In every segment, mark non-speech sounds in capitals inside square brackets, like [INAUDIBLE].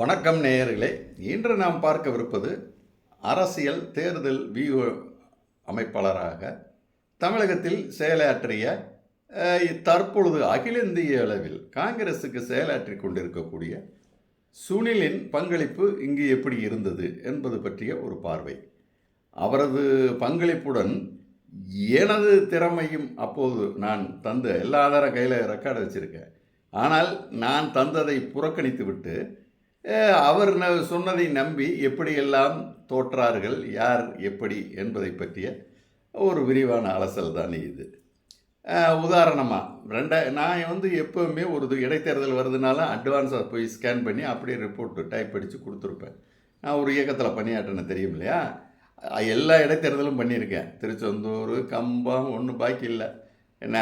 வணக்கம் நேயர்களே. இன்று நாம் பார்க்கவிருப்பது அரசியல் தேர்தல் வியூ அமைப்பாளராக தமிழகத்தில் செயலாற்றிய தற்பொழுது அகில இந்திய அளவில் காங்கிரஸுக்கு செயலாற்றி கொண்டிருக்கக்கூடிய சுனிலின் பங்களிப்பு இங்கு எப்படி இருந்தது என்பது பற்றிய ஒரு பார்வை. அவரது பங்களிப்புடன் எனது திறமையும் அப்போது நான் தந்த எல்லா ஆதார கையில் ரெக்கார்டு வச்சுருக்கேன். ஆனால் நான் தந்ததை புறக்கணித்து விட்டு அவர் ந- சொன்னதை நம்பி எப்படியெல்லாம் தோற்றார்கள் யார் எப்படி என்பதை பற்றிய ஒரு விரிவான அலசல் தான் இது. உதாரணமாக ரெண்டா நான் வந்து எப்போவுமே ஒரு இடைத்தேர்தல் வருதுனால அட்வான்ஸாக போய் ஸ்கேன் பண்ணி அப்படியே ரிப்போர்ட்டு டைப் அடித்து கொடுத்துருப்பேன். நான் ஒரு இயக்கத்தில் பணியாற்றினேன் தெரியும் இல்லையா? எல்லா இடைத்தேர்தலும் பண்ணியிருக்கேன். திருச்செந்தூர் கம்பம் ஒன்றும் பாக்கி இல்லை. என்ன?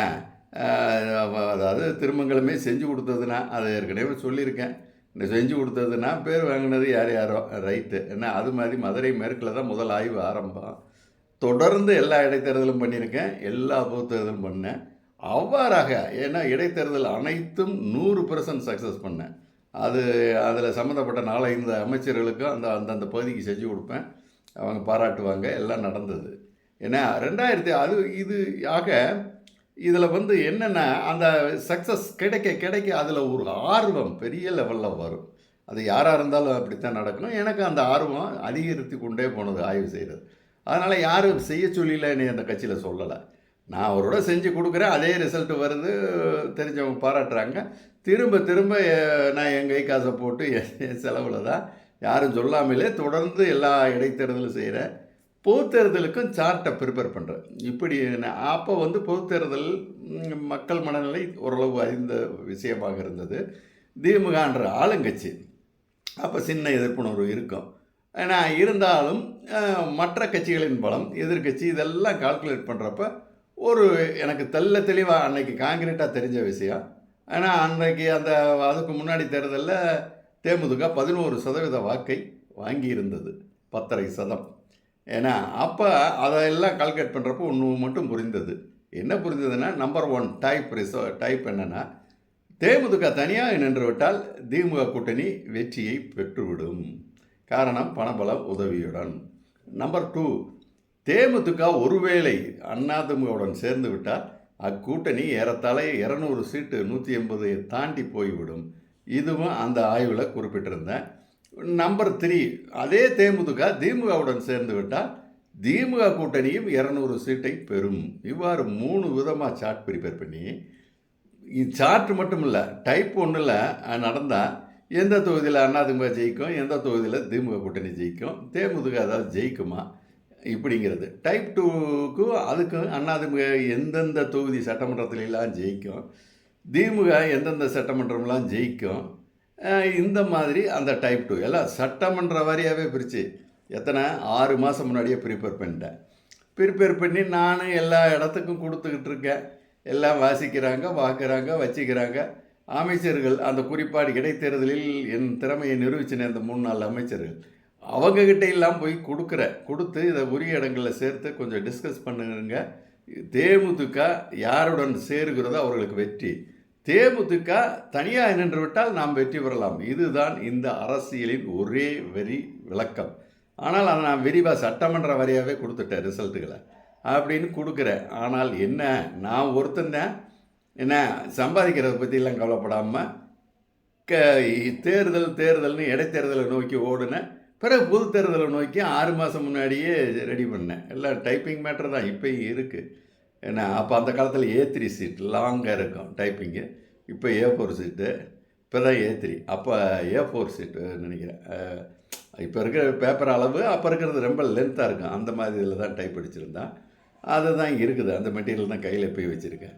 அதாவது திருமங்கலமே செஞ்சு கொடுத்ததுன்னா அதை ஏற்கனவே சொல்லியிருக்கேன். செஞ்சு கொடுத்ததுன்னா பேர் வாங்கினது யார் யாரோ? ரைட்டு ஏன்னா அது மாதிரி மதுரை மேற்கில் தான் முதல் ஆய்வு ஆரம்பம். தொடர்ந்து எல்லா இடைத்தேர்தலும் பண்ணியிருக்கேன். எல்லா பொதுத்தேர்தலும் பண்ணேன். அவ்வாறாக ஏன்னா இடைத்தேர்தல் அனைத்தும் நூறு பர்சன்ட் சக்ஸஸ் பண்ணேன். அது அதில் சம்மந்தப்பட்ட நாலஞ்சு அமைச்சர்களுக்கும் அந்த அந்தந்த பகுதிக்கு செஞ்சு கொடுப்பேன். அவங்க பாராட்டுவாங்க. எல்லாம் நடந்தது. ஏன்னா ரெண்டாயிரத்தி அது இது ஆக இதில் வந்து என்னென்னா அந்த சக்ஸஸ் கிடைக்க கிடைக்க அதில் ஒரு ஆர்வம் பெரிய லெவலில் வரும். அது யாராக இருந்தாலும் அப்படித்தான் நடக்கும் எனக்கு அந்த ஆர்வம் அதிகரித்து கொண்டே போனது ஆய்வு செய்கிறது அதனால் யாரும் செய்ய சொல்லல என்னை அந்த கட்சியில் சொல்லலை. நான் அவரோட செஞ்சு கொடுக்குறேன். அதே ரிசல்ட் வருது. தெரிஞ்சவங்க பாராட்டுறாங்க. திரும்ப திரும்ப நான் என் கை காசை போட்டு என் செலவில் தான் யாரும் சொல்லாமலே தொடர்ந்து எல்லா இடைத்தேர்தலும் செய்கிறேன் பொதுத்தேர்தலுக்கும் சார்ட்டை ப்ரிப்பேர் பண்ணுறேன் இப்படி நான் அப்போ வந்து பொதுத்தேர்தல் மக்கள் மனநிலை ஓரளவு அறிந்த விஷயமாக இருந்தது. திமுகன்ற ஆளுங்கட்சி அப்போ சின்ன எதிர்ப்புணர்வு இருக்கும். ஆனால் இருந்தாலும் மற்ற கட்சிகளின் பலம் எதிர்க்கட்சி இதெல்லாம் கால்குலேட் பண்ணுறப்ப ஒரு எனக்கு தெல்ல தெளிவாக அன்னைக்கு காங்கிரீட்டாக தெரிஞ்ச விஷயம். ஆனால் அன்றைக்கு அந்த அதுக்கு முன்னாடி தேர்தலில் தேமுதிக பதினோரு சதவீத வாக்கை வாங்கியிருந்தது. பத்தரை சதம். ஏன்னா அப்போ அதெல்லாம் கால்குலேட் பண்ணுறப்போ ஒன்று மட்டும் புரிந்தது. என்ன புரிந்ததுன்னா நம்பர் ஒன் டைப் ரிசோ டைப் என்னென்னா தேமுதிக தனியாக நின்று விட்டால் திமுக கூட்டணி வெற்றியை பெற்றுவிடும். காரணம் பணபலம் உதவியுடன். நம்பர் டூ தேமுதிக ஒருவேளை அதிமுகவுடன் சேர்ந்து விட்டால் அக்கூட்டணி ஏறத்தாழ இரநூறு சீட்டு நூற்றி எண்பதை தாண்டி போய்விடும். இதுவும் அந்த ஆய்வில் குறிப்பிட்டிருந்தேன். Number three. அதே தேமுதிக திமுகவுடன் சேர்ந்து விட்டால் திமுக கூட்டணியும் இரநூறு சீட்டை பெறும். இவ்வாறு மூணு விதமாக சார்ட் ப்ரிப்பேர் பண்ணி சார்ட் மட்டும் இல்லை டைப் ஒன்றில் நடந்தால் எந்த தொகுதியில் அதிமுக ஜெயிக்கும் எந்த தொகுதியில் திமுக கூட்டணி ஜெயிக்கும் தேமுதிக அதாவது ஜெயிக்குமா? இப்படிங்கிறது. டைப் டூக்கும் அதுக்கும் அதிமுக எந்தெந்த தொகுதி சட்டமன்றத்திலெல்லாம் ஜெயிக்கும் திமுக எந்தெந்த சட்டமன்றம்லாம் ஜெயிக்கும் இந்த மாதிரி அந்த டைப் டூ எல்லாம் சட்டமன்ற வாரியாகவே பிரித்து எத்தனை? ஆறு மாதம் முன்னாடியே ப்ரிப்பேர் பண்ணிட்டேன். ப்ரிப்பேர் பண்ணி நானும் எல்லா இடத்துக்கும் கொடுத்துக்கிட்டு இருக்கேன். எல்லாம் வாசிக்கிறாங்க பார்க்குறாங்க வச்சுக்கிறாங்க. அமைச்சர்கள் அந்த குறிப்பாடு இடைத்தேர்தலில் என் திறமையை நிரூபிச்சின இந்த மூணு நாலு அமைச்சர்கள். அவங்கக்கிட்ட எல்லாம் போய் கொடுக்குறேன். கொடுத்து இதை உரிய இடங்களில் சேர்த்து கொஞ்சம் டிஸ்கஸ் பண்ணுங்க. தேமுதிக யாருடன் சேருகிறதோ அவர்களுக்கு வெற்றி. தேமுதிக தனியாக நின்று விட்டால் நாம் வெற்றி பெறலாம். இதுதான் இந்த அரசியலின் ஒரே வரி விளக்கம். ஆனால் அதை நான் விரிவாக சட்டமன்ற வரியாகவே கொடுத்துட்டேன் ரிசல்ட்டுகளை. அப்படின்னு கொடுக்குறேன். ஆனால் என்ன? நான் ஒருத்தந்தேன் என்ன? சம்பாதிக்கிறத பற்றிலாம் கவலைப்படாமல் க தேர்தல் தேர்தல்னு இடைத்தேர்தலை நோக்கி ஓடுனேன் பிறகு பொது தேர்தலை நோக்கி ஆறு மாதம் முன்னாடியே ரெடி பண்ணேன். எல்லாம் டைப்பிங் மேட்ரு தான். இப்போயும் இருக்குது ஏன்னா அப்போ அந்த காலத்தில் ஏ த்ரீ சீட் லாங்காக இருக்கும் டைப்பிங்கு இப்போ ஏ ஃபோர் சீட்டு இப்போ தான் ஏ த்ரீ அப்போ ஏ ஃபோர் சீட்டு நினைக்கிறேன். இப்போ இருக்கிற பேப்பர் அளவு அப்போ இருக்கிறது ரொம்ப லென்த்தாக இருக்கும். அந்த மாதிரி இதில் தான் டைப் அடிச்சிருந்தேன். அதுதான் இருக்குது. அந்த மெட்டீரியல் தான் கையில் போய் வச்சுருக்கேன்.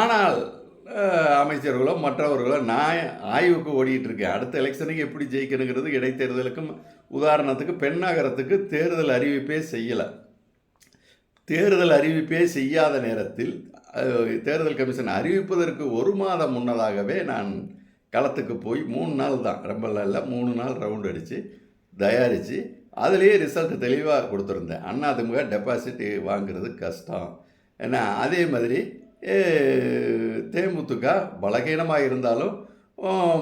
ஆனால் அமைச்சர்களோ மற்றவர்களோ நான் ஆய்வுக்கு ஓடிட்டுருக்கேன் அடுத்த எலெக்ஷனுக்கு எப்படி ஜெயிக்கணுங்கிறது இடைத்தேர்தலுக்கும் உதாரணத்துக்கு பெண்ணாகரத்துக்கு தேர்தல் அறிவிப்பே செய்யலை. தேர்தல் அறிவிப்பே செய்யாத நேரத்தில் தேர்தல் கமிஷன் அறிவிப்பதற்கு ஒரு மாதம் முன்னதாகவே நான் களத்துக்கு போய் மூணு நாள் தான் ரொம்ப இல்லை மூணு நாள் ரவுண்ட் அடித்து தயாரித்து அதுலேயே ரிசல்ட் தெளிவாக கொடுத்துருந்தேன். அதிமுக டெபாசிட் வாங்குறது கஷ்டம். ஏன்னா அதே மாதிரி தேமுதிக பலகீனமாக இருந்தாலும்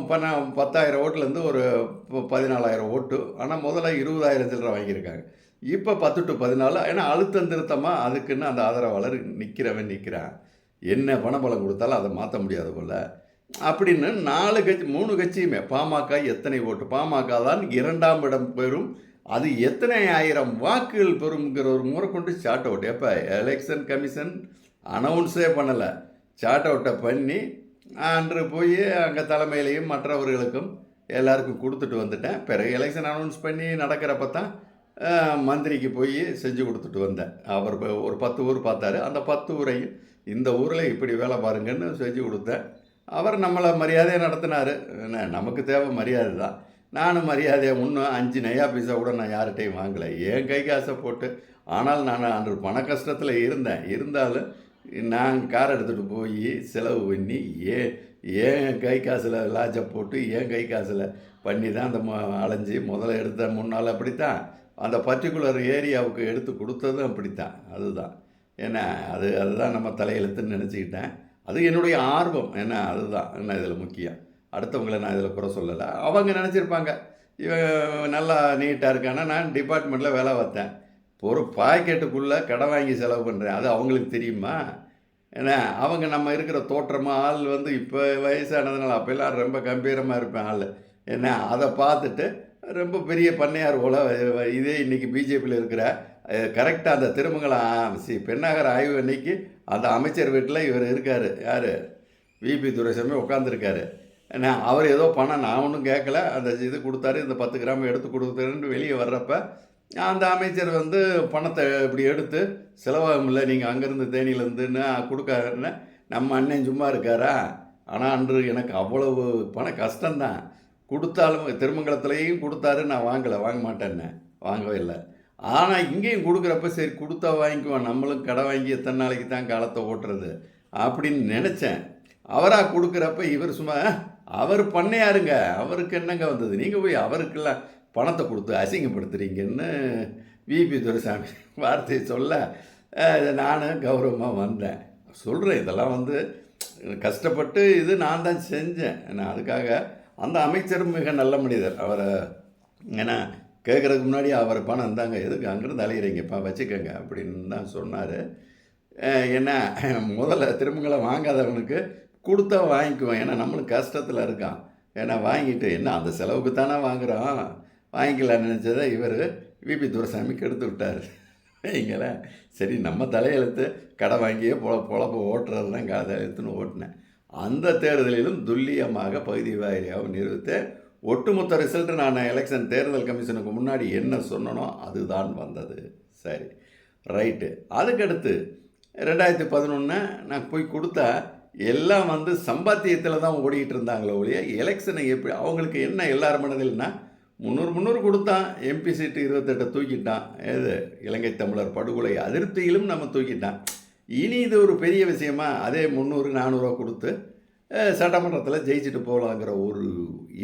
பண்ண பத்தாயிரம் ஓட்டுலேருந்து ஒரு ப- பதினாலாயிரம் ஓட்டு ஆனால் முதல்ல இருபதாயிரம் சில்லரை வாங்கியிருக்காங்க. இப்போ பத்து டு பதினாலு ஏன்னா அழுத்தம் திருத்தமாக அதுக்குன்னு அந்த ஆதரவாளர் நிற்கிறவன் நிற்கிறான் என்ன பணபலம் கொடுத்தாலும் அதை மாற்ற முடியாது போல். அப்படின்னு நாலு கட்சி மூணு கட்சியுமே பாமக எத்தனை ஓட்டு? பாமக தான் இரண்டாம் இடம் பெறும். அது எத்தனை ஆயிரம் வாக்குகள் பெறுங்கிற ஒரு முறை கொண்டு சார்ட் அவுட் எப்போ? எலெக்ஷன் கமிஷன் அனௌன்ஸே பண்ணலை. சார்ட் அவுட்டை பண்ணி அன்று போய் அங்கே தலைமையிலையும் மற்றவர்களுக்கும் எல்லாருக்கும் கொடுத்துட்டு வந்துட்டேன். பிறகு எலெக்ஷன் அனௌன்ஸ் பண்ணி நடக்கிறப்ப தான் மந்திரிக்கு போய் செஞ்சு கொடுத்துட்டு வந்தேன். அவர் ஒரு பத்து ஊர் பார்த்தாரு. அந்த பத்து ஊரையும் இந்த ஊரில் இப்படி வேலை பாருங்கன்னு செஞ்சு கொடுத்தேன். அவர் நம்மளை மரியாதையை நடத்தினார். என்ன நமக்கு தேவை மரியாதை தான். நானும் மரியாதையை இன்னும் அஞ்சு நையா பைசா கூட நான் யார்கிட்டையும் வாங்கலை. என் கை காசை போட்டு ஆனால் நான் அன்று பண கஷ்டத்தில் இருந்தேன். இருந்தாலும் நான் கார் எடுத்துகிட்டு போய் செலவு பண்ணி ஏன் ஏன் கை காசில் லாஜை போட்டு ஏன் கை காசில் பண்ணி தான் அந்த ம- அலைஞ்சு முதல்ல எடுத்த முன்னால் அப்படித்தான். அந்த பர்டிகுலர் ஏரியாவுக்கு எடுத்து கொடுத்ததும் அப்படித்தான். அதுதான். ஏன்னா அது அதுதான் நம்ம தலையெழுத்துன்னு நினச்சிக்கிட்டேன். அது என்னுடைய ஆர்வம். என்ன அதுதான். என்ன இதில் முக்கியம்? அடுத்தவங்களை நான் இதில் குறை சொல்லலை. அவங்க நினச்சிருப்பாங்க. இவன் நல்லா நீட்டாக இருக்கானா நான் டிபார்ட்மெண்ட்டில் வேலை பார்த்தேன். ஒரு பாக்கெட்டுக்குள்ளே கடை வாங்கி செலவு பண்ணுறேன் அது அவங்களுக்கு தெரியுமா? ஏன்னா அவங்க நம்ம இருக்கிற தோற்றமாக ஆள் வந்து இப்போ வயசானதுனால அப்போல்லாம் ரொம்ப கம்பீரமாக இருப்பேன் ஆள். என்ன அதை பார்த்துட்டு ரொம்ப பெரிய பண்ணையார் போல இதே இன்றைக்கி பிஜேபியில் இருக்கிற கரெக்டாக அந்த திருமங்கலம் சி பெண்ணாகர் ஆய்வு அன்னைக்கு அந்த அமைச்சர் வீட்டில் இவர் இருக்கார். யார்? விபி துரைசாமி உட்காந்துருக்காரு ஏன்னா அவர் ஏதோ பணம் நான் ஒன்றும் கேட்கல அந்த இது கொடுத்தாரு இந்த பத்து கிராம் எடுத்து கொடுத்துருன்னு வெளியே வர்றப்ப அந்த அமைச்சர் வந்து பணத்தை இப்படி எடுத்து செலவாகும் இல்லை நீங்கள் அங்கேருந்து தேனியிலேருந்துன்னு கொடுக்காருன்னு நம்ம அண்ணன் சும்மா இருக்காரா? ஆனால் அன்று எனக்கு அவ்வளவு பண கஷ்டம்தான். கொடுத்தாலும் திருமங்கலத்துலேயும் கொடுத்தாரு நான் வாங்கலை வாங்க மாட்டேன்னு வாங்கவே இல்லை. ஆனால் இங்கேயும் கொடுக்குறப்ப சரி கொடுத்தா வாங்கிக்குவோம் நம்மளும் கடை வாங்கி எத்தனை நாளைக்கு தான் காலத்தை ஓட்டுறது அப்படின்னு நினச்சேன். அவராக கொடுக்குறப்ப இவர் சும்மா அவர் பண்ணையாருங்க அவருக்கு என்னங்க வந்தது? நீங்கள் போய் அவருக்கெல்லாம் பணத்தை கொடுத்து அசிங்கப்படுத்துறீங்கன்னு விபி துரைசாமி [LAUGHS] வார்த்தையை சொல்ல நானும் கௌரவமாக வந்தேன். சொல்கிறேன் இதெல்லாம் வந்து கஷ்டப்பட்டு இது நான் தான் செஞ்சேன். நான் அதுக்காக அந்த அமைச்சரும் மிக நல்ல மனிதர். அவரை ஏன்னா கேட்குறதுக்கு முன்னாடி அவர் பணம் இருந்தாங்க எதுக்கு? அங்கேருந்து அலையிறீங்கப்பா வச்சுக்கோங்க அப்படின்னு தான் சொன்னார். என்ன முதல்ல திரும்பங்களை வாங்காதவனுக்கு கொடுத்தா வாங்கிக்குவேன். ஏன்னா நம்மளும் கஷ்டத்தில் இருக்கான். ஏன்னா வாங்கிட்டு என்ன அந்த செலவுக்கு தானே வாங்குகிறோம் வாங்கிக்கலாம்னு நினச்சதை இவர் விபி துரைசாமி கெடுத்து விட்டார். வைங்களேன் சரி நம்ம தலையெழுத்து கடை வாங்கியே பொழ பொழப்பு ஓட்டுறது தான் தலையெழுத்துன்னு ஓட்டினேன். அந்த தேர்தலிலும் துல்லியமாக பகுதி வாரியாக நிறுவித்து ஒட்டுமொத்த ரிசல்ட் நான் எலெக்ஷன் தேர்தல் கமிஷனுக்கு முன்னாடி என்ன சொன்னனோ அதுதான் வந்தது. சரி ரைட்டு. அதுக்கடுத்து ரெண்டாயிரத்தி பதினொன்று நான் போய் கொடுத்தா எல்லாம் வந்து சம்பாத்தியத்தில் தான் ஓடிக்கிட்டு இருந்தாங்களே ஒழிய எலெக்ஷனை எப்படி அவங்களுக்கு என்ன எல்லார் மனதில்னா முந்நூறு முந்நூறு கொடுத்தான் எம்பி சீட்டு இருபத்தெட்டை தூக்கிட்டான். ஏது இலங்கை தமிழர் படுகொலை அதிருப்தியிலும் நம்ம தூக்கிட்டான். இனி இது ஒரு பெரிய விஷயமா அதே முந்நூறு நானூறுரூவா கொடுத்து சட்டமன்றத்தில் ஜெயிச்சுட்டு போகலாங்கிற ஒரு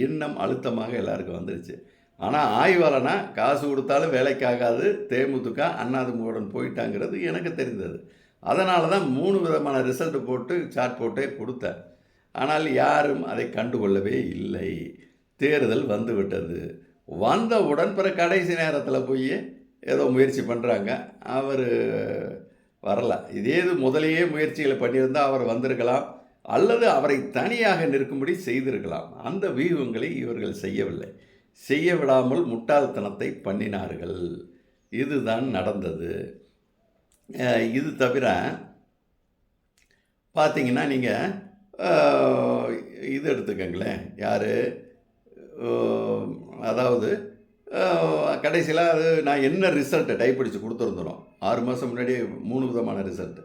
எண்ணம் அழுத்தமாக எல்லாருக்கும் வந்துருச்சு. ஆனால் ஆய்வாளனா காசு கொடுத்தாலும் வேலைக்காகாது தேமுதிக அண்ணாதிமுகவுடன் போயிட்டாங்கிறது எனக்கு தெரிந்தது. அதனால தான் மூணு விதமான ரிசல்ட் போட்டு சார்ட் போட்டே கொடுத்தேன். ஆனால் யாரும் அதை கண்டுகொள்ளவே இல்லை. தேர்தல் வந்துவிட்டது. வந்தவுடன் பிற கடைசி நேரத்தில் போய் ஏதோ முயற்சி பண்ணுறாங்க அவர் வரல. இதே இது முதலையே முயற்சிகளை பண்ணியிருந்தால் அவர் வந்திருக்கலாம். அல்லது அவரை தனியாக நிற்கும்படி செய்திருக்கலாம். அந்த வியூகங்களை இவர்கள் செய்யவில்லை. செய்ய விடாமல் முட்டாள்தனத்தை பண்ணினார்கள். இதுதான் நடந்தது. இது தவிர பார்த்தீங்கன்னா நீங்கள் இது எடுத்துக்கங்களேன். யார்? அதாவது கடைசியில் அது நான் என்ன ரிசல்ட்டை டைப் அடித்து கொடுத்துருந்தோம் ஆறு மாதம் முன்னாடியே மூணு விதமான ரிசல்ட்டு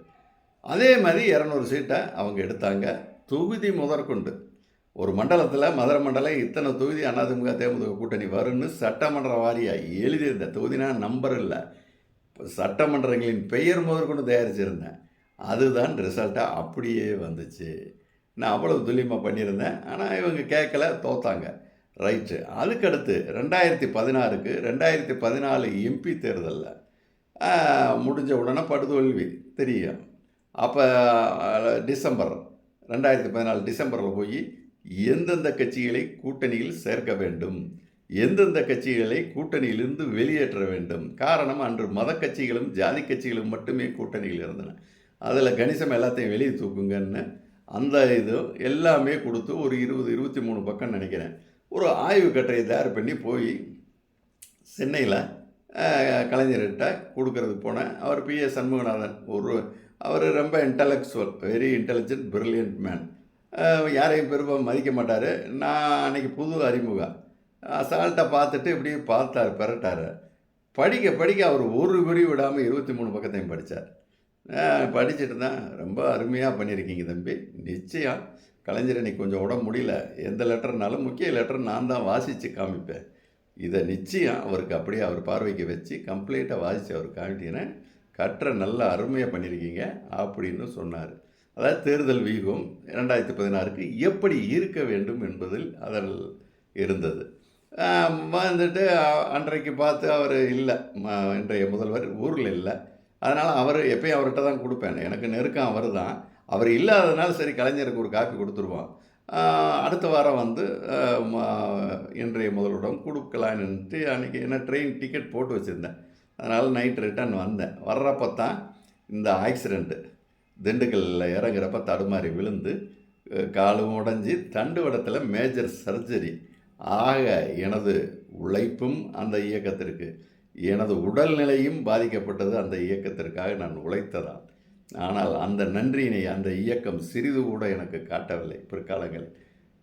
அதே மாதிரி இரநூறு சீட்டை அவங்க எடுத்தாங்க. தொகுதி முதற்கொண்டு. ஒரு மண்டலத்தில் மதுரை மண்டலம் இத்தனை தொகுதி அதிமுக தேமுதிக கூட்டணி வரும்னு சட்டமன்ற வாரியாக எழுதியிருந்தேன் தொகுதினா நம்பர் இல்லை. சட்டமன்றங்களின் பெயர் முதற்கொண்டு தயாரிச்சிருந்தேன். அதுதான் ரிசல்ட்டாக அப்படியே வந்துச்சு. நான் அவ்வளவு துல்லியமாக பண்ணியிருந்தேன். ஆனால் இவங்க கேட்கல தோத்தாங்க. ரைட்டு அதுக்கடுத்து ரெண்டாயிரத்தி பதினாறுக்கு ரெண்டாயிரத்தி பதினாலு எம்பி தேர்தலில் முடிஞ்ச உடனே படுதோல்வி தெரியும் அப்போ டிசம்பர் ரெண்டாயிரத்தி பதினாலு டிசம்பரில் போய் எந்தெந்த கட்சிகளை கூட்டணியில் சேர்க்க வேண்டும்? எந்தெந்த கட்சிகளை கூட்டணியிலிருந்து வெளியேற்ற வேண்டும்? காரணம் அன்று மத கட்சிகளும் ஜாதி கட்சிகளும் மட்டுமே கூட்டணியில் இருந்தன. அதில் கணிசம் எல்லாத்தையும் வெளியே தூக்குங்கன்னு அந்த இது எல்லாமே கொடுத்து ஒரு இருபது இருபத்தி மூணு பக்கம் நினைக்கிறேன். ஒரு ஆய்வு கட்டுரையை தயார் பண்ணி போய் சென்னையில் கலைஞர்கிட்ட கொடுக்கறதுக்கு போனேன். அவர் பி ஏ சண்முகநாதன். ஒரு அவர் ரொம்ப intellectual very intelligent brilliant man யாரையும் பெரும்பாலும் மதிக்க மாட்டார். நான் அன்றைக்கி புது அறிமுகம் அசால்ட்டாக பார்த்துட்டு இப்படியே பார்த்தார் பெரட்டார். படிக்க படிக்க அவர் ஒரு விரி விடாமல் இருபத்தி மூணு பக்கத்தையும் படித்தார் படிச்சுட்டு தான் ரொம்ப அருமையாக பண்ணியிருக்கீங்க தம்பி. நிச்சயம். கலைஞர் இன்னைக்கு கொஞ்சம் உடம்பு முடியல. எந்த லெட்டர்னாலும் முக்கிய லெட்டர் நான் தான் வாசித்து காமிப்பேன். இதை நிச்சயம் அவருக்கு அப்படியே அவர் பார்வைக்கு வச்சு கம்ப்ளீட்டாக வாசித்து அவர் காமிட்டீங்கன்னா கற்ற நல்ல அருமையாக பண்ணியிருக்கீங்க அப்படின்னு சொன்னார். அதாவது தேர்தல் வியூகம் ரெண்டாயிரத்தி பதினாறுக்கு எப்படி இருக்க வேண்டும் என்பதில் அதில் இருந்தது. வந்துட்டு அன்றைக்கு பார்த்து அவர் இல்லை. ம- இன்றைய முதல்வர் ஊரில் இல்லை. அதனால் அவர் எப்பயும் அவர்கிட்ட தான் கொடுப்பேன். எனக்கு நெருக்கம் அவர் தான் அவர் இல்லாததுனால சரி கலைஞருக்கு ஒரு காப்பி கொடுத்துருவான் அடுத்த வாரம் வந்து இன்றைய முதலிடம் கொடுக்கலான்னுட்டு அன்றைக்கி என்ன ட்ரெயின் டிக்கெட் போட்டு வச்சுருந்தேன். அதனால் நைட் ரிட்டர்ன் வந்தேன். வர்றப்போ தான் இந்த ஆக்சிடெண்ட்டு திண்டுக்கல்லில் இறங்குறப்ப தடுமாறி விழுந்து காலும் காலும் தண்டு தண்டுவடத்தில் மேஜர் சர்ஜரி ஆக எனது உழைப்பும் அந்த இயக்கத்திற்கு எனது உடல்நிலையும் பாதிக்கப்பட்டது அந்த இயக்கத்திற்காக நான் உழைத்ததான் ஆனால் அந்த நன்றியினை அந்த இயக்கம் சிறிது கூட எனக்கு காட்டவில்லை பிற்காலங்கள்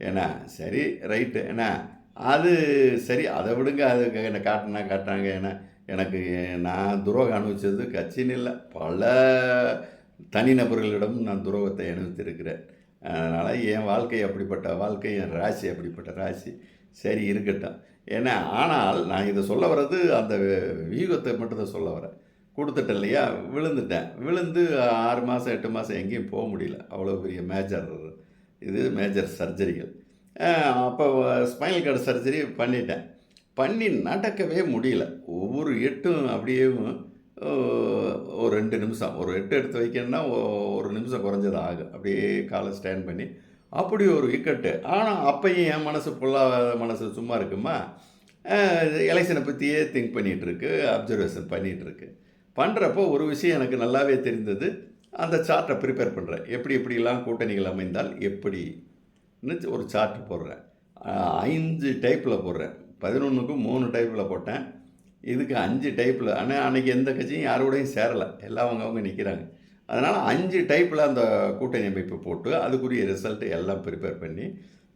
ஏன்னா சரி ரைட்டு. ஏன்னா அது சரி அதை விடுங்க அது என்ன காட்டினா காட்டினாங்க ஏன்னா எனக்கு நான் துரோகம் அனுபவிச்சது கட்சின்னு இல்லை. பல தனிநபர்களிடம் நான் துரோகத்தை அனுபவித்திருக்கிறேன். அதனால் என் வாழ்க்கை அப்படிப்பட்ட வாழ்க்கை என் ராசி அப்படிப்பட்ட ராசி சரி இருக்கட்டும். ஏன்னா ஆனால் நான் இதை சொல்ல வர்றது அந்த வியூகத்தை மட்டும்தான் சொல்ல வரேன். கொடுத்துட்டேன் இல்லையா? விழுந்துட்டேன். விழுந்து ஆறு மாதம் எட்டு மாதம் எங்கேயும் போக முடியல. அவ்வளோ பெரிய மேஜர் இது மேஜர் சர்ஜரிகள் அப்போ ஸ்பைனல் கார்டு சர்ஜரி பண்ணிட்டேன். பண்ணி நடக்கவே முடியல. ஒவ்வொரு எட்டும் அப்படியே ஒரு ரெண்டு நிமிஷம். ஒரு எட்டு எடுத்து வைக்கணும்னா ஒரு நிமிஷம் குறைஞ்சது ஆகும். அப்படியே காலை ஸ்டாண்ட் பண்ணி அப்படி ஒரு விக்கெட்டு ஆனால் அப்பையும் என் மனசு ஃபுல்லாக மனசு சும்மா இருக்குமா? எலெக்ஷனை பற்றியே திங்க் பண்ணிகிட்ருக்கு அப்சர்வேஷன் பண்ணிகிட்ருக்கு பண்ணுறப்போ ஒரு விஷயம் எனக்கு நல்லாவே தெரிந்தது. அந்த சார்ட்டை ப்ரிப்பேர் பண்ணுறேன் எப்படி எப்படிலாம் கூட்டணிகள் அமைந்தால் எப்படின்னு ஒரு சார்ட் போடுறேன். ஐந்து டைப்பில் போடுறேன். பதினொன்றுக்கும் மூணு டைப்பில் போட்டேன். இதுக்கு அஞ்சு டைப்பில் ஆனால் அன்றைக்கி எந்த கட்சியும் யாரோடையும் சேரலை. எல்லாம் அவங்க நிற்கிறாங்க அதனால் அஞ்சு டைப்பில் அந்த கூட்டணி அமைப்பு போட்டு அதுக்குரிய ரிசல்ட் எல்லாம் ப்ரிப்பேர் பண்ணி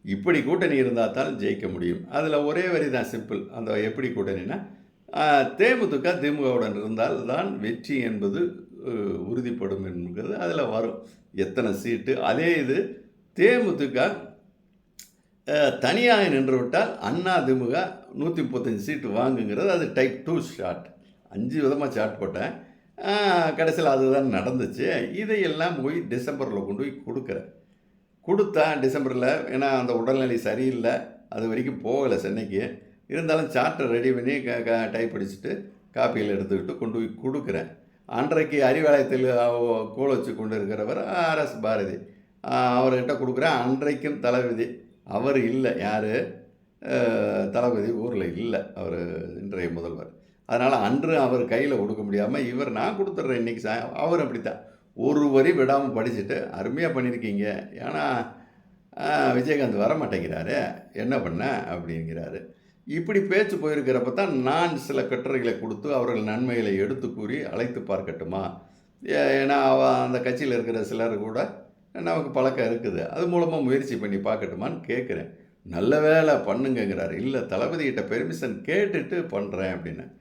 இப்படி கூட்டணி இருந்தால் தான் ஜெயிக்க முடியும். அதில் ஒரே வரி தான் சிம்பிள் அந்த எப்படி கூட்டணினா தேமுதிக திமுகவுடன் இருந்தால் தான் வெற்றி என்பது உறுதிப்படும் என்கிறது அதில் வரும். எத்தனை சீட்டு? அதே இது தேமுதிக தனியாக நின்று விட்டால் அண்ணா திமுக நூற்றி முப்பத்தஞ்சு சீட்டு வாங்குங்கிறது அது டைப் டூ ஷாட் அஞ்சு விதமாக ஷாட் போட்டேன். கடைசியில் அதுதான் நடந்துச்சு. இதையெல்லாம் போய் டிசம்பரில் கொண்டு போய் கொடுக்குறேன். கொடுத்தா டிசம்பரில் ஏன்னா அந்த உடல்நிலை சரியில்லை. அது வரைக்கும் போகலை சென்னைக்கு. இருந்தாலும் சார்ட்டை ரெடி பண்ணி க க டைப் அடிச்சுட்டு காப்பியில் எடுத்துக்கிட்டு கொண்டு போய் கொடுக்குறேன். அன்றைக்கு அறிவாலயத்தில் கூழ வச்சு கொண்டு இருக்கிறவர் ஆர்எஸ் பாரதி. அவர்கிட்ட கொடுக்குறேன். அன்றைக்கும் தளபதி. அவர் இல்லை. யார்? தளபதி ஊரில் இல்லை. அவர் இன்றைய முதல்வர். அதனால் அன்று அவர் கையில் கொடுக்க முடியாமல் இவர் நான் கொடுத்துட்றேன் இன்றைக்கி சா அவர் அப்படித்தான். ஒரு வரி விடாமல் படிச்சுட்டு அருமையாக பண்ணியிருக்கீங்க. ஏன்னா விஜயகாந்த் வர மாட்டேங்கிறாரு என்ன பண்ண? அப்படிங்கிறாரு. இப்படி பேச்சு போயிருக்கிறப்ப தான் நான் சில கட்டுரைகளை கொடுத்து அவர்கள் நன்மைகளை எடுத்து கூறி அழைத்து பார்க்கட்டுமா? ஏ- ஏன்னா அவ அந்த கட்சியில் இருக்கிற சிலர் கூட நமக்கு பழக்கம் இருக்குது. அது மூலமாக முயற்சி பண்ணி பார்க்கட்டுமான்னு கேட்குறேன். நல்ல வேலை பண்ணுங்கங்கிறாரு. இல்லை தளபதிகிட்ட பெர்மிஷன் கேட்டுட்டு பண்ணுறேன் அப்படின்னு.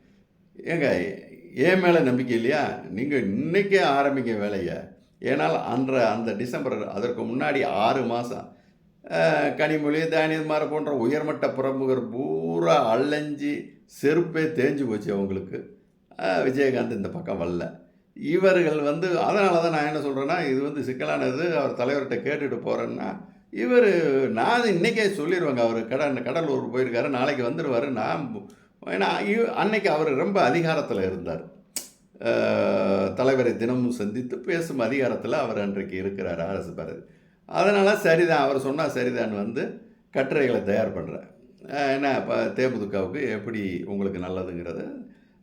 ஏங்க ஏன் மேலே நம்பிக்கை இல்லையா? நீங்கள் இன்னைக்கே ஆரம்பிங்க வேலையை. ஏன்னால் அன்ற அந்த டிசம்பர் அதற்கு முன்னாடி ஆறு மாதம் கனிமொழி தானியமார போன்ற உயர்மட்ட பிரமுகர் பூரா அலைஞ்சி செருப்பே தேஞ்சு போச்சு அவங்களுக்கு. விஜயகாந்த் இந்த பக்கம் வரல. இவர்கள் வந்து அதனால தான் நான் என்ன சொல்கிறேன்னா இது வந்து சிக்கலானது அவர் தலைவர்கிட்ட கேட்டுட்டு போகிறேன்னா இவர் நான் இன்றைக்கே சொல்லிடுவேங்க அவர் கட கடலூர் போயிருக்காரு நாளைக்கு வந்துடுவார். நான் ஏன்னா அன்னைக்கு அவர் ரொம்ப அதிகாரத்தில் இருந்தார். தலைவரை தினமும் சந்தித்து பேசும் அதிகாரத்தில் அவர் அன்றைக்கு இருக்கிறார் அரசு பாரதி. அதனால் சரிதான் அவர் சொன்னால் சரிதான் வந்து கட்டுரைகளை தயார் பண்ணுறேன் என்ன இப்போ தேமுதிகவுக்கு எப்படி உங்களுக்கு நல்லதுங்கிறத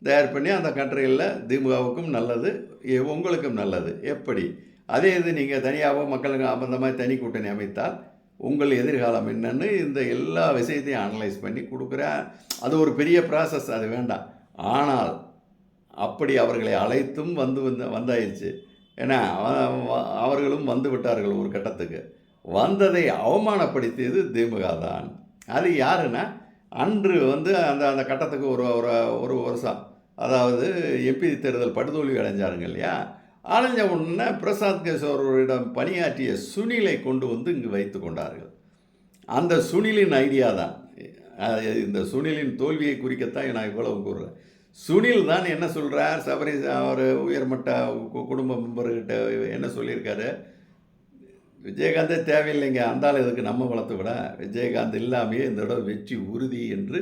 தயார் பண்ணி அந்த கட்டுரைகளில் திமுகவுக்கும் நல்லது எ- உங்களுக்கும் நல்லது. எப்படி? அதே இது நீங்கள் தனியாகவோ மக்களுக்கு அந்த மாதிரி தனி கூட்டணி அமைத்தால் உங்கள் எதிர்காலம் என்னன்னு இந்த எல்லா விஷயத்தையும் அனலைஸ் பண்ணி கொடுக்குறேன். அது ஒரு பெரிய ப்ராசஸ் அது வேண்டாம். ஆனால் அப்படி அவர்களை அழைத்தும் வந்து வந்து வந்தாயிடுச்சு. ஏன்னா அவர்களும் வந்து விட்டார்கள் ஒரு கட்டத்துக்கு. வந்ததை அவமானப்படுத்தியது திமுக தான். அது யாருன்னா அன்று வந்து அந்த அந்த கட்டத்துக்கு ஒரு ஒரு ஒரு வருஷம். அதாவது எம்பி தேர்தல் படுதோல்வி அடைஞ்சாருங்க இல்லையா? அடைஞ்ச உடனே பிரசாத் கிஷோரிடம் பணியாற்றிய சுனிலை கொண்டு வந்து இங்கு வைத்து கொண்டார்கள். அந்த சுனிலின் ஐடியா தான். இந்த சுனிலின் தோல்வியை குறிக்கத்தான் நான் இவ்வளவு கூறுறேன். சுனில் தான் என்ன சொல்கிறார் சபரி அவர் உயர்மட்ட குடும்ப மெம்பர்கிட்ட என்ன சொல்லியிருக்காரு? விஜயகாந்தே தேவையில்லைங்க. அந்தாலும் இதுக்கு நம்ம வளர்த்து விட? விஜயகாந்த் இல்லாமையே இந்த தடவை வெற்றி உறுதி என்று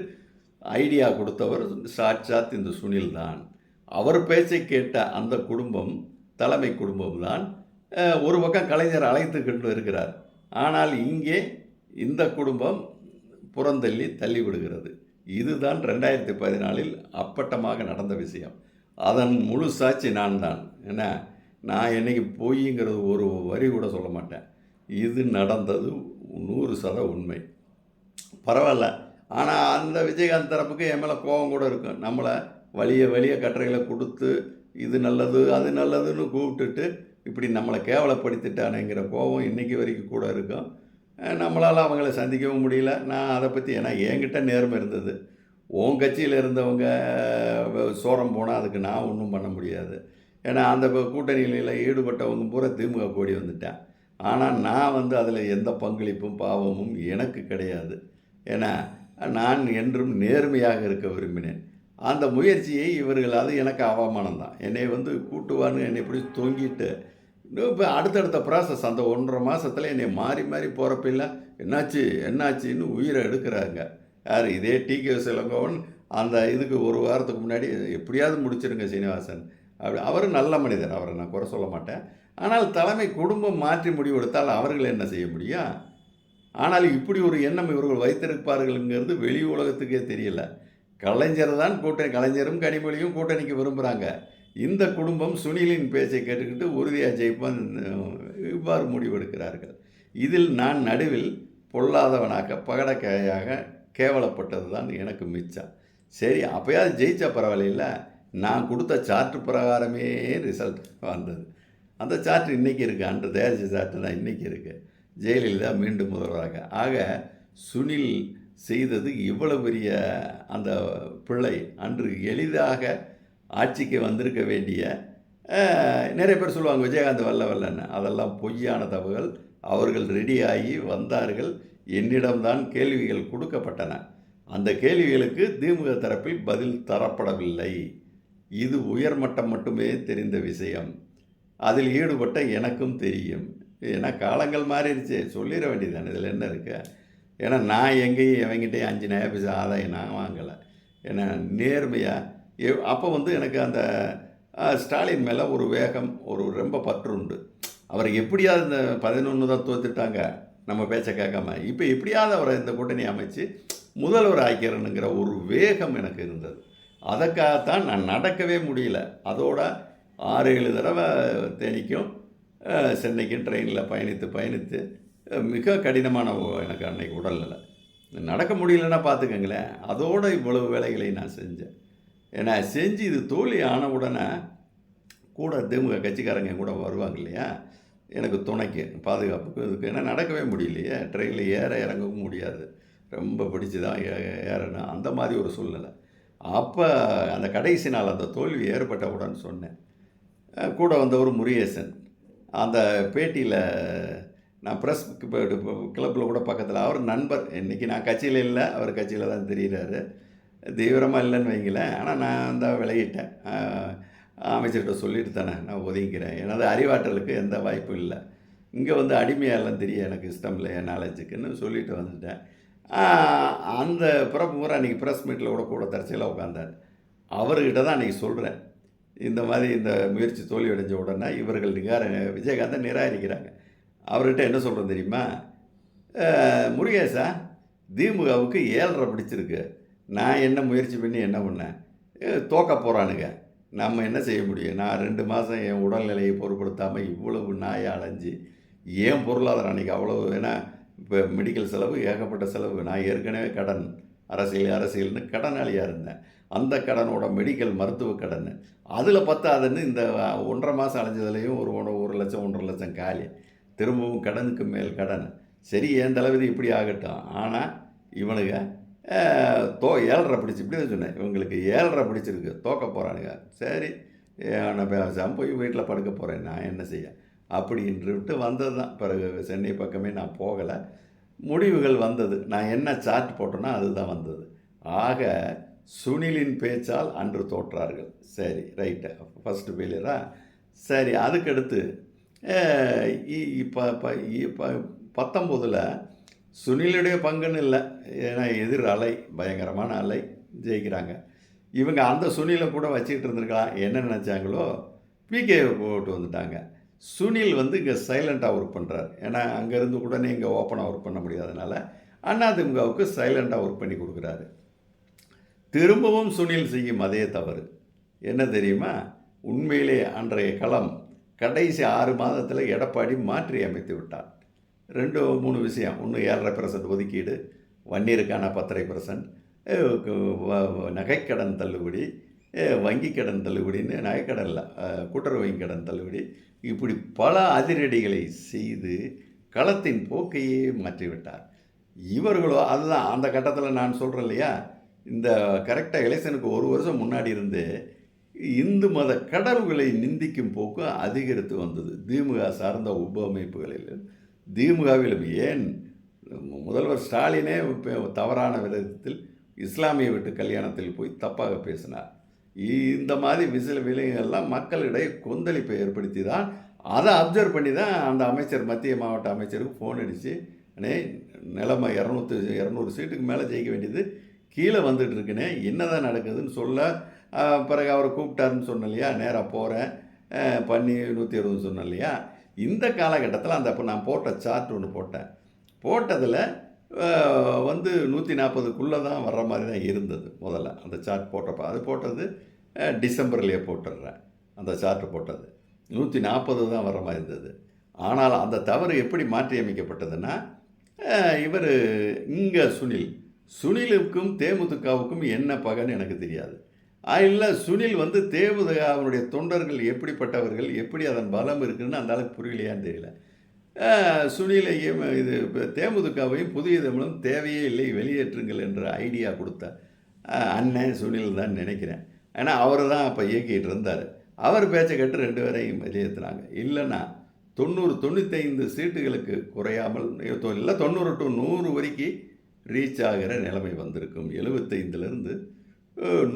ஐடியா கொடுத்தவர் சாட்சாத் இந்த சுனில் தான் அவர் பேச்சை கேட்ட அந்த குடும்பம் தலைமை குடும்பம் தான் ஒரு பக்கம் கலைஞர் அழைத்து கொண்டு இருக்கிறார். ஆனால் இங்கே இந்த குடும்பம் புறந்தள்ளி தள்ளிவிடுகிறது. இதுதான் ரெண்டாயிரத்தி பதினாலில் அப்பட்டமாக நடந்த விஷயம். அதன் முழு சாட்சி நான் தான் என்ன? நான் என்னைக்கு போய்ங்கிறது ஒரு வரி கூட சொல்ல மாட்டேன். இது நடந்தது நூறு சத உண்மை. பரவாயில்ல. ஆனால் அந்த விஜயகாந்த் தரப்புக்கு என் மேலே கோபம் கூட இருக்கும் நம்மளை வழிய வழிய கட்டுரைகளை கொடுத்து இது நல்லது அது நல்லதுன்னு கூப்பிட்டுட்டு இப்படி நம்மளை கேவலப்படுத்திட்டானேங்கிற கோபம் இன்றைக்கி வரைக்கும் கூட இருக்கும். நம்மளால் அவங்கள சந்திக்கவும் முடியல. நான் அதை பற்றி ஏன்னா என்கிட்ட நேர்மை இருந்தது. உன் கட்சியில் இருந்தவங்க சோரம் போனால் அதுக்கு நான் ஒன்றும் பண்ண முடியாது. ஏன்னா அந்த கூட்டணிகளில் கூட்டணியில் ஈடுபட்டவங்க பூரா திமுக கோடி வந்துட்டேன். ஆனால் நான் வந்து அதில் எந்த பங்களிப்பும் பாவமும் எனக்கு கிடையாது. ஏன்னா நான் என்றும் நேர்மையாக இருக்க விரும்பினேன். அந்த முயற்சியை இவர்கள் அது எனக்கு அவமானம் தான் என்னை வந்து கூட்டுவான்னு என்னை இப்படி தொங்கிட்டு இப்போ அடுத்தடுத்த ப்ராசஸ் அந்த ஒன்றரை மாதத்தில் என்னை மாறி மாறி போகிறப்பெல்லாம் என்னாச்சு என்னாச்சுன்னு உயிரை எடுக்கிறாங்க. யார்? இதே டிகே சிலங்கோவன் அந்த இதுக்கு ஒரு வாரத்துக்கு முன்னாடி எப்படியாவது முடிச்சிருங்க சீனிவாசன். அப்படி அவர் நல்ல மனிதர் அவரை நான் குறை சொல்ல மாட்டேன். ஆனால் தலைமை குடும்பம் மாற்றி முடிவெடுத்தால் அவர்கள் என்ன செய்ய முடியும்? ஆனால் இப்படி ஒரு எண்ணம் இவர்கள் வைத்திருப்பார்கள்ங்கிறது வெளி உலகத்துக்கே தெரியல. கலைஞர் தான் கூட்டணி கலைஞரும் கனிமொழியும் கூட்டணிக்கு விரும்புகிறாங்க இந்த குடும்பம் சுனிலின் பேச்சை கேட்டுக்கிட்டு உறுதியாக ஜெயிப்பான் இவ்வாறு முடிவெடுக்கிறார்கள். இதில் நான் நடுவில் பொல்லாதவனாக பகடக்கையாக கேவலப்பட்டது தான் எனக்கு மிச்சம். சரி அப்போயாவது ஜெயித்த பரவாயில்ல நான் கொடுத்த சார்ட் பிரகாரமே ரிசல்ட் வந்தது. அந்த சார்ட் இன்றைக்கி இருக்குது அன்று தயாரித்த சார்ட்டு தான் இன்றைக்கி இருக்குது ஜெயலலிதா மீண்டும் முதல்வராக. ஆக சுனில் செய்தது இவ்வளவு பெரிய அந்த பிள்ளை அன்று எளிதாக ஆட்சிக்கு வந்திருக்க வேண்டிய நிறைய பேர் சொல்லுவாங்க விஜயகாந்த் வல்ல வல்லன்னு அதெல்லாம் பொய்யான தகவல். அவர்கள் ரெடியாகி வந்தார்கள். என்னிடம்தான் கேள்விகள் கொடுக்கப்பட்டன. அந்த கேள்விகளுக்கு திமுக தரப்பில் பதில் தரப்படவில்லை. இது உயர்மட்டம் மட்டுமே தெரிந்த விஷயம். அதில் ஈடுபட்ட எனக்கும் தெரியும். ஏன்னா காலங்கள் மாறிடுச்சு. சொல்லிட வேண்டியதானே இதில் என்ன இருக்கு? ஏன்னா நான் எங்கேயும் எவங்கிட்டே அஞ்சு நயா பைசா ஆதாயம் நான் வாங்கலை. ஏன்னா நேர்மையாக அப்போ வந்து எனக்கு அந்த ஸ்டாலின் மேலே ஒரு வேகம் ஒரு ரொம்ப பற்று உண்டு. அவரை எப்படியாவது இந்த பதினொன்று தான் தோத்துட்டாங்க நம்ம பேச்சை கேட்காம. இப்போ எப்படியாவது அவரை இந்த கூட்டணி அமைச்சு முதல்வர் ஆக்கிறனுங்கிற ஒரு வேகம் எனக்கு இருந்தது. அதற்காகத்தான் நான் நடக்கவே முடியல. அதோட ஆறு ஏழு தடவை தேனிக்கும் சென்னைக்கும் ட்ரெயினில் பயணித்து பயணித்து மிக கடினமான எனக்கு அன்னைக்கு உடல்நிலை. நடக்க முடியலன்னா பார்த்துக்கங்களேன். அதோட இவ்வளவு வேலைகளை நான் செஞ்சேன். ஏன்னா செஞ்சு இது தோல்வி ஆன உடனே கூட திமுக கட்சிக்காரங்க கூட வருவாங்க இல்லையா? எனக்கு துணைக்கு பாதுகாப்புக்கு இதுக்கு. ஏன்னா நடக்கவே முடியலையே. ட்ரெயினில் ஏற இறங்கவும் முடியாது. ரொம்ப பிடிச்சி தான் ஏ- ஏறணும். அந்த மாதிரி ஒரு சூழ்நிலை. அப்போ அந்த கடைசி நாள் அந்த தோல்வி ஏற்பட்டவுடன் சொன்னேன். கூட வந்தவர் முருகேசன். அந்த பேட்டியில் நான் ப்ரெஸ் கிளப்பில் கூட பக்கத்தில் அவர் நண்பர். இன்றைக்கி நான் கட்சியில் இல்லை அவர் கட்சியில் தான் தெரிகிறாரு தீவிரமாக இல்லைன்னு வைங்களேன். ஆனால் நான் தான் விலகிட்டேன். அமைச்சர்கிட்ட சொல்லிட்டு தானே நான் ஒதுங்கிக்கிறேன். எனது அறிவாற்றலுக்கு எந்த வாய்ப்பும் இல்லை. இங்கே வந்து அடிமையாலாம் தெரிய எனக்கு இஷ்டம் இல்லை என் நாலேஜுக்குன்னு சொல்லிட்டு வந்துட்டேன். அந்த பிறப்பு முறை அன்றைக்கி ப்ரெஸ் மீட்டில் கூட கூட தரிசையில் உட்காந்தார் அவர்கிட்ட தான் அன்றைக்கி சொல்கிறேன் இந்த மாதிரி இந்த முயற்சி தோல்வி அடைஞ்ச உடனே இவர்கள் நிகார விஜயகாந்தை நிராகரிக்கிறாங்க. அவர்கிட்ட என்ன சொல்கிறோம் தெரியுமா? முருகேசா திமுகவுக்கு ஏழரை பிடிச்சிருக்கு. நான் என்ன முயற்சி பண்ணி என்ன பண்ணேன்? தோக்க போகிறானுங்க நம்ம என்ன செய்ய முடியும்? நான் ரெண்டு மாதம் என் உடல்நிலையை பொருட்படுத்தாமல் இவ்வளவு நாயை அலைஞ்சு ஏன் பொருளாதாரம் அன்றைக்கி அவ்வளவு ஏன்னா இப்போ மெடிக்கல் செலவு ஏகப்பட்ட செலவு. நான் ஏற்கனவே கடன் அரசியல் அரசியல்னு கடனாளியாக இருந்தேன். அந்த கடனோட மெடிக்கல் மருத்துவ கடன். அதில் பத்தாதுன்னு இந்த ஒன்றரை மாதம் அலைஞ்சதுலேயும் ஒரு ஒரு- ஒரு லட்சம் ஒன்றரை லட்சம் காலி. திரும்பவும் கடனுக்கு மேல் கடன். சரி என் தளபதி இப்படி ஆகட்டும். ஆனால் இவனுங்க தோ ஏழரை பிடிச்சி இப்படி சொன்னேன். இவங்களுக்கு ஏழரை பிடிச்சிருக்கு. தோக்க போகிறானுங்க சரி நான் பேசாமல் போய் வீட்டில் படுக்க போகிறேன் நான் என்ன செய்ய? அப்படின்ட்டு விட்டு வந்தது தான் பிறகு சென்னை பக்கமே நான் போகலை. முடிவுகள் வந்தது. நான் என்ன சார்ட் போட்டேனோ அதுதான் வந்தது. ஆக சுனிலின் பேச்சால் அன்று தோற்றார்கள். சரி ரைட்டு ஃபஸ்ட்டு ஃபெயிலியரா சரி அதுக்கடுத்து இப்போ இப்போ பத்தொம்போதில் சுனிலுடைய பங்குன்னு இல்லை. ஏன்னா எதிர் அலை பயங்கரமான அலை ஜெயிக்கிறாங்க. இவங்க அந்த சுனிலை கூட வச்சுக்கிட்டு இருந்திருக்கலாம். என்ன நினச்சாங்களோ பிகே போட்டு வந்துட்டாங்க. சுனில் வந்து இங்கே சைலண்ட்டாக ஒர்க் பண்ணுறார் ஏன்னா அங்கேருந்து உடனே இங்கே ஓப்பனாக ஒர்க் பண்ண முடியாதனால அதிமுகவுக்கு சைலண்ட்டாக ஒர்க் பண்ணி கொடுக்குறாரு. திரும்பவும் சுனில் செய்யும் அதே தவறு. என்ன தெரியுமா? உண்மையிலே அன்றைய களம் கடைசி ஆறு மாதத்தில் எடப்பாடி மாற்றி அமைத்து விட்டார். ரெண்டு மூணு விஷயம். ஒன்று ஏழரை பர்சன்ட் ஒதுக்கீடு வன்னியருக்கான பத்தரை பர்சன்ட் நகைக்கடன் தள்ளுபடி வங்கி வங்கிக் கடன் தள்ளுபடின்னு நகைக்கடன் இல்லை கூட்டுறவு வங்கி கடன் தள்ளுபடி. இப்படி பல அதிரடிகளை செய்து களத்தின் போக்கையே மாற்றிவிட்டார். இவர்களோ அதுதான் அந்த கட்டத்தில் நான் சொல்கிறேன் இல்லையா? இந்த கரெக்டாக எலெக்ஷனுக்கு ஒரு வருஷம் முன்னாடி இருந்து இந்து மத கடவுள்களை நிந்திக்கும் போக்கு அதிகரித்து வந்தது. திமுக சார்ந்த உப அமைப்புகளில். திமுகவிலும் ஏன் முதல்வர் ஸ்டாலினே தவறான விதத்தில் இஸ்லாமிய வீட்டு கல்யாணத்தில் போய் தப்பாக பேசினார். இந்த மாதிரி விசில விலைகள்லாம் மக்களிடையே கொந்தளிப்பை ஏற்படுத்தி தான் அதை அப்சர்வ் பண்ணி தான் அந்த அமைச்சர் மத்திய மாவட்ட அமைச்சருக்கு ஃபோன் அடித்து அண்ணே நிலைமை இரநூத்தி இரநூறு சீட்டுக்கு மேலே ஜெயிக்க வேண்டியது கீழே வந்துட்டு இருக்குனே என்னதான் நடக்குதுன்னு சொல்ல பிறகு அவரை கூப்பிட்டாருன்னு சொன்னேன் இல்லையா? நேராக போகிறேன் பண்ணி நூற்றி அறுபதுன்னு சொன்னேன் இல்லையா? இந்த காலகட்டத்தில் அந்த அப்போ நான் போட்ட சார்ட் ஒன்று போட்டேன். போட்டதில் வந்து நூற்றி நாற்பதுக்குள்ளே தான் வர்ற மாதிரி தான் இருந்தது முதல்ல. அந்த சார்ட் போட்டப்போ அது போட்டது டிசம்பர்லேயே போட்டுடுறேன். அந்த சார்ட் போட்டது. நூற்றி நாற்பது தான் வர்ற மாதிரி இருந்தது. ஆனால் அந்த தவறு எப்படி மாற்றி அமைக்கப்பட்டதுன்னா இவர் இங்கே சுனில். சுனிலுக்கும் தேமுதிகவுக்கும் என்ன பகன்னு எனக்கு தெரியாது. இல்லை சுனில் வந்து தேமுதிகவனுடைய தொண்டர்கள் எப்படிப்பட்டவர்கள் எப்படி அதன் பலம் இருக்குன்னு அந்த அளவுக்கு புரியலையான்னு தெரியல. சுனிலையும் இது தேமுதுகாவையும் புதிய தமிழும் தேவையே இல்லை வெளியேற்றுங்கள் என்ற ஐடியா கொடுத்த அண்ணன் சுனில் தான் நினைக்கிறேன். ஏன்னா அவர் தான் அப்போ இயக்கிட்டு இருந்தார். அவர் பேச்சை கேட்டு ரெண்டு பேரையும் வெளியேற்றுனாங்க இல்லைன்னா தொண்ணூறு தொண்ணூத்தைந்து சீட்டுகளுக்கு குறையாமல் இல்லை தொண்ணூறு டு நூறு வரைக்கும் ரீச் ஆகிற நிலைமை வந்திருக்கும். எழுபத்தைந்துலேருந்து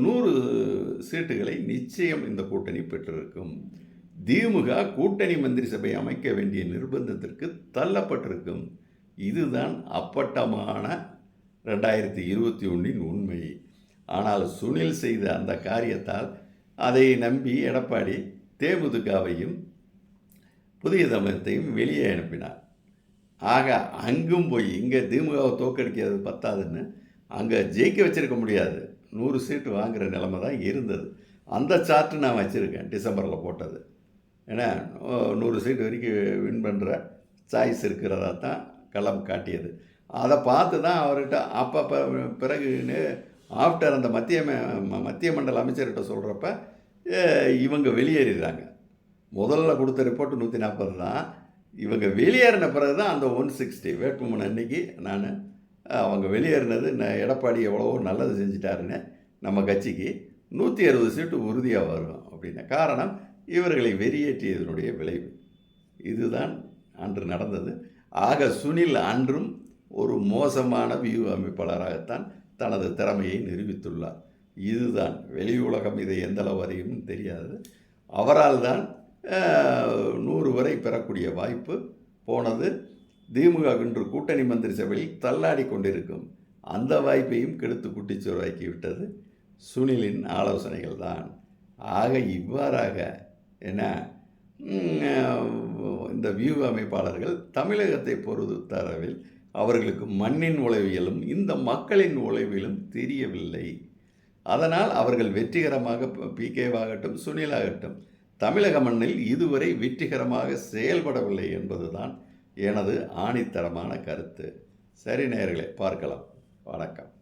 நூறு சீட்டுகளை நிச்சயம் இந்த கூட்டணி பெற்றிருக்கும். திமுக கூட்டணி மந்திரி சபை அமைக்க வேண்டிய நிர்பந்தத்திற்கு தள்ளப்பட்டிருக்கும். இதுதான் அப்பட்டமான ரெண்டாயிரத்தி இருபத்தி ஒன்றின் உண்மை. ஆனால் சுனில் செய்த அந்த காரியத்தால் அதை நம்பி எடப்பாடி தேமுதிகவையும் புதிய தமிழத்தையும் வெளியே அனுப்பினார். ஆக அங்கும் போய் இங்கே திமுகவை தோக்கடிக்கிறது பத்தாதுன்னு அங்கே ஜெயிக்க வச்சிருக்க முடியாது. நூறு சீட்டு வாங்குகிற நிலமை தான் இருந்தது. அந்த சார்ட்டு நான் வச்சுருக்கேன் டிசம்பரில் போட்டது. ஏன்னா நூறு சீட்டு வரைக்கும் வின் பண்ணுற சாய்ஸ் இருக்கிறதா தான் களம் காட்டியது. அதை பார்த்து தான் அவர்கிட்ட அப்போ பிறகு ஆஃப்டர் அந்த மத்திய ம- மத்திய மண்டல அமைச்சர்கிட்ட சொல்கிறப்ப இவங்க வெளியேறிடுறாங்க முதல்ல கொடுத்த ரிப்போர்ட் நூற்றி நாற்பது தான். இவங்க வெளியேறின பிறகு தான் அந்த ஒன் சிக்ஸ்டி வேட்புமனு அன்னைக்கு நான் அவங்க வெளியேறினது நான் எடப்பாடி எவ்வளவோ நல்லது செஞ்சிட்டாருன்னு நம்ம கட்சிக்கு நூற்றி அறுபது சீட்டு உறுதியாக வரும் அப்படின்னு. காரணம் இவர்களை வெறியேற்றியதனுடைய விளைவு. இதுதான் அன்று நடந்தது. ஆக சுனில் அன்றும் ஒரு மோசமான வியூ அமைப்பாளராகத்தான் தனது திறமையை நிரூபித்துள்ளார். இதுதான் வெளி உலகம் இதை எந்த அளவு வரையும் தெரியாது. அவரால் தான் நூறு வரை பெறக்கூடிய வாய்ப்பு போனது. திமுக இன்று கூட்டணி மந்திரி சபையில் தள்ளாடி கொண்டிருக்கும் அந்த வாய்ப்பையும் கெடுத்து குட்டிச்சோறாக்கி விட்டது சுனிலின் ஆலோசனைகள் தான் ஆக இவ்வாறாக என்ன இந்த வியூக அமைப்பாளர்கள் தமிழகத்தை பொறுத்து தரவில் அவர்களுக்கு மண்ணின் உளவியலும் இந்த மக்களின் உளவியலும் தெரியவில்லை. அதனால் அவர்கள் வெற்றிகரமாக பிகேவாகட்டும் சுனிலாகட்டும் தமிழக மண்ணில் இதுவரை வெற்றிகரமாக செயல்படவில்லை என்பதுதான் எனது ஆணித்தரமான கருத்து. சரி நேயர்களே பார்க்கலாம். வணக்கம்.